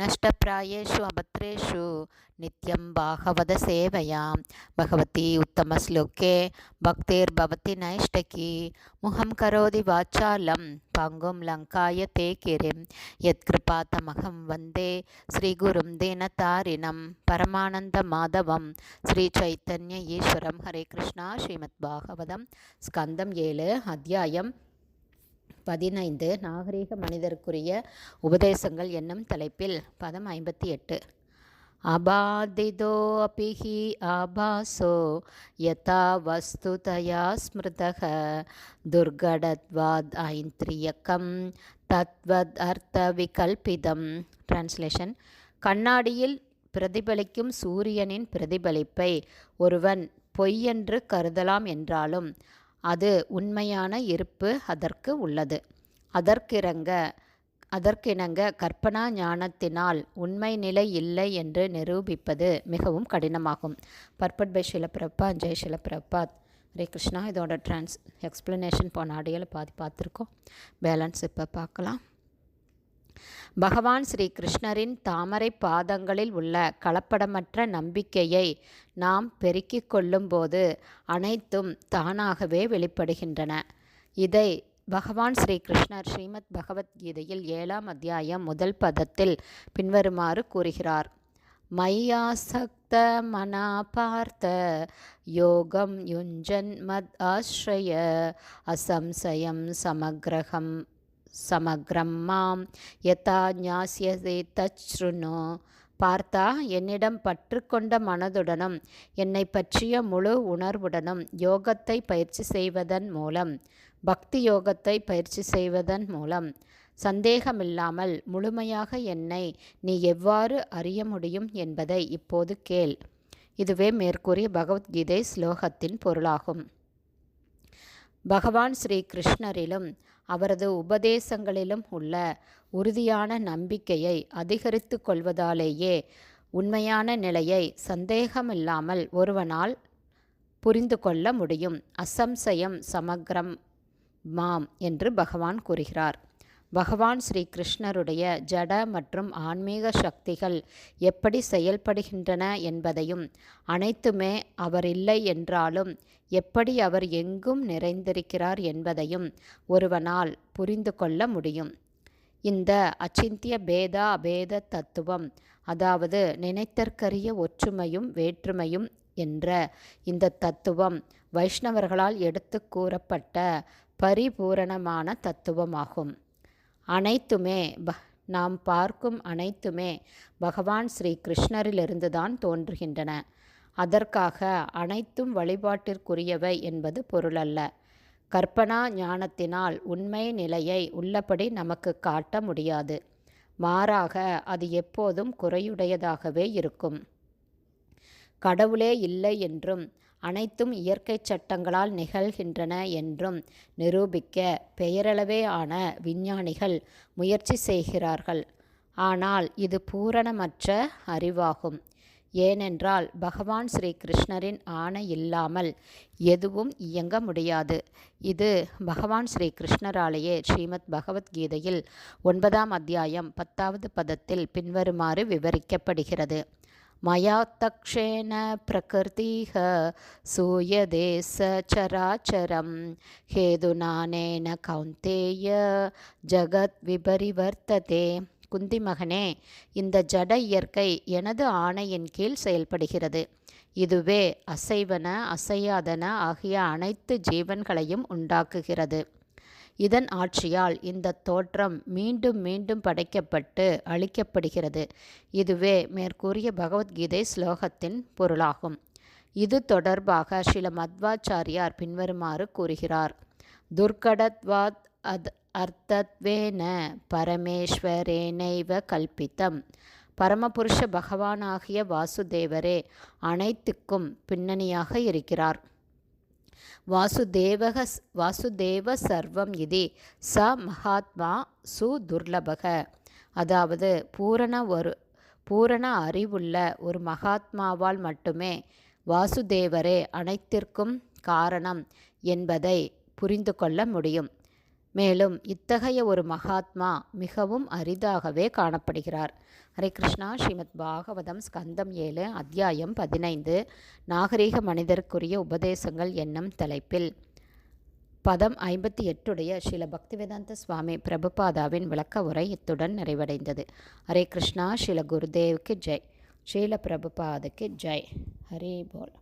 நஷ்டப்பிராயேஷு அபத்ரேஷு நித்யம் பாகவத சேவையா பகவதி உத்தமஸ்லோகே பக்திர்பவதி நைஷ்டகி முகம் கரோதி வாச்சாலம் பங்கும் லங்காய தே கிரிம் யத்கிருபாத்தமகம் வந்தே ஸ்ரீகுரும் தீனதாரிணம் பரமானந்த மாதவம் ஸ்ரீ சைத்தன்ய ஈஸ்வரம் ஹரே கிருஷ்ணா ஸ்ரீமத் பாகவதம் ஸ்கந்தம் ஏழு அத்தியாயம் பதினைந்து நாகரீக மனிதருக்குரிய உபதேசங்கள் என்னும் தலைப்பில் பதம் ஐம்பத்தி எட்டு. அபாதிதோ அபிஹி ஆபாசோ யதா வஸ்துதயா ஸ்மிருதக துர்கடத்வாத் ஐந்திரியக்கம் தத்வத் அர்த்த விகல்பிதம் டிரான்ஸ்லேஷன் கண்ணாடியில் பிரதிபலிக்கும் சூரியனின் பிரதிபலிப்பை ஒருவன் பொய்யென்று கருதலாம் என்றாலும் அது உண்மையான இருப்பு அதற்கு உள்ளது. அதற்கிறங்க அதற்கிணங்க கற்பனா ஞானத்தினால் உண்மை நிலை இல்லை என்று நிரூபிப்பது மிகவும் கடினமாகும். Purport by Srila Prabhupada Jai Srila Prabhupad Hare Krishna. இதோட ட்ரான்ஸ் எக்ஸ்ப்ளனேஷன் போன ஆடியோவில் பாதி பார்த்துருக்கோம். பேலன்ஸ் இப்போ பார்க்கலாம். பகவான் ஸ்ரீ கிருஷ்ணரின் தாமரை பாதங்களில் உள்ள கலப்படமற்ற நம்பிக்கையை நாம் பெருக்கிக் கொள்ளும்போது அனைத்தும் தானாகவே வெளிப்படுகின்றன. இதை பகவான் ஸ்ரீ கிருஷ்ணர் ஸ்ரீமத் பகவத்கீதையில் ஏழாம் அத்தியாயம் முதல் பதத்தில் பின்வருமாறு கூறுகிறார். மையாசக்த மனா பார்த்த யோகம் யுஞ்சன் மத் ஆஸ்ரய அசம்சயம் சமக்ரகம் சமக்ரம் மாம். யதா ஞாசியதே தச்ருணு பார்த்தா என்னிடம் பற்று கொண்ட மனதுடனும் என்னை பற்றிய முழு உணர்வுடனும் யோகத்தை பயிற்சி செய்வதன் மூலம் பக்தி யோகத்தை பயிற்சி செய்வதன் மூலம் சந்தேகமில்லாமல் முழுமையாக என்னை நீ எவ்வாறு அறிய முடியும் என்பதை இப்போது கேள். இதுவே மேற்கூறிய பகவத்கீதை ஸ்லோகத்தின் பொருளாகும். பகவான் ஸ்ரீ கிருஷ்ணரிலும் அவரது உபதேசங்களிலும் உள்ள உறுதியான நம்பிக்கையை அதிகரித்து கொள்வதாலேயே உண்மையான நிலையை சந்தேகமில்லாமல் ஒருவனால் புரிந்து கொள்ள முடியும். அசம்சயம் சமக்ரம் மாம் என்று பகவான் கூறுகிறார். பகவான் ஸ்ரீ கிருஷ்ணருடைய ஜட மற்றும் ஆன்மீக சக்திகள் எப்படி செயல்படுகின்றன என்பதையும் அனைத்துமே அவர் இல்லை என்றாலும் எப்படி அவர் எங்கும் நிறைந்திருக்கிறார் என்பதையும் ஒருவனால் புரிந்து கொள்ள முடியும். இந்த அச்சிந்திய பேதா அபேத தத்துவம் அதாவது நினைத்தற்கரிய ஒற்றுமையும் வேற்றுமையும் என்ற இந்த தத்துவம் வைஷ்ணவர்களால் எடுத்து கூறப்பட்ட பரிபூரணமான தத்துவமாகும். அனைத்துமே ப நாம் பார்க்கும் அனைத்துமே பகவான் ஸ்ரீ கிருஷ்ணரிலிருந்து தான் தோன்றுகின்றன. அதற்காக அனைத்தும் வழிபாட்டிற்குரியவை என்பது பொருளல்ல. கற்பனா ஞானத்தினால் உண்மை நிலையை உள்ளபடி நமக்கு காட்ட முடியாது. மாறாக அது எப்போதும் குறையுடையதாகவே இருக்கும். கடவுளே இல்லை என்றும் அனைத்தும் இயற்கை சட்டங்களால் நிகழ்கின்றன என்றும் நிரூபிக்க பெயரளவே ஆன விஞ்ஞானிகள் முயற்சி செய்கிறார்கள். ஆனால் இது பூரணமற்ற அறிவாகும். ஏனென்றால் பகவான் ஸ்ரீ கிருஷ்ணரின் ஆணை இல்லாமல் எதுவும் இயங்க முடியாது. இது பகவான் ஸ்ரீ கிருஷ்ணராலேயே ஸ்ரீமத் பகவத்கீதையில் ஒன்பதாம் அத்தியாயம் பத்தாவது பதத்தில் பின்வருமாறு விவரிக்கப்படுகிறது. மயா தக்ஷேன பிரகிருதிः सूयते सचराचरं हेतुनानेन கௌந்தேய ஜகத் விபரிவர்த்ததே குந்தி மகனே இந்த ஜட இயற்கை எனது ஆணையின் கீழ் செயல்படுகிறது இதுவே அசைவன அசையாதன ஆகிய அனைத்து ஜீவன்களையும் உண்டாக்குகிறது இதன் ஆட்சியால் இந்த தோற்றம் மீண்டும் மீண்டும் படைக்கப்பட்டு அழிக்கப்படுகிறது. இதுவே மேற்கூறிய பகவத்கீதை ஸ்லோகத்தின் பொருளாகும். இது தொடர்பாக சில மத்வாச்சாரியார் பின்வருமாறு கூறுகிறார். துர்கடத்வாத் அத் அர்த்தத்வேன பரமேஸ்வரேனைவ கல்பித்தம். பரமபுருஷ பகவானாகிய வாசுதேவரே அனைத்துக்கும் பின்னணியாக இருக்கிறார். வாசுதேவக வாசுதேவ சர்வம் இது ச மகாத்மா சுதுர்லபக அதாவது பூரண ஒரு பூரண அறிவுள்ள ஒரு மகாத்மாவால் மட்டுமே வாசுதேவரே அனைத்திற்கும் காரணம் என்பதை புரிந்து கொள்ள முடியும். மேலும் இத்தகைய ஒரு மகாத்மா மிகவும் அரிதாகவே காணப்படுகிறார். ஹரே கிருஷ்ணா ஸ்ரீமத் பாகவதம் ஸ்கந்தம் ஏழு அத்தியாயம் பதினைந்து நாகரீக மனிதருக்குரிய உபதேசங்கள் என்னும் தலைப்பில். பதம் ஐம்பத்தி எட்டுடைய ஸ்ரீல பக்திவேதாந்த சுவாமி பிரபுபாதாவின் விளக்க உரை இத்துடன் நிறைவடைந்தது. ஹரே கிருஷ்ணா ஸ்ரீல குருதேவுக்கு ஜெய். ஸ்ரீல பிரபுபாதுக்கு ஜெய். ஹரே போல்.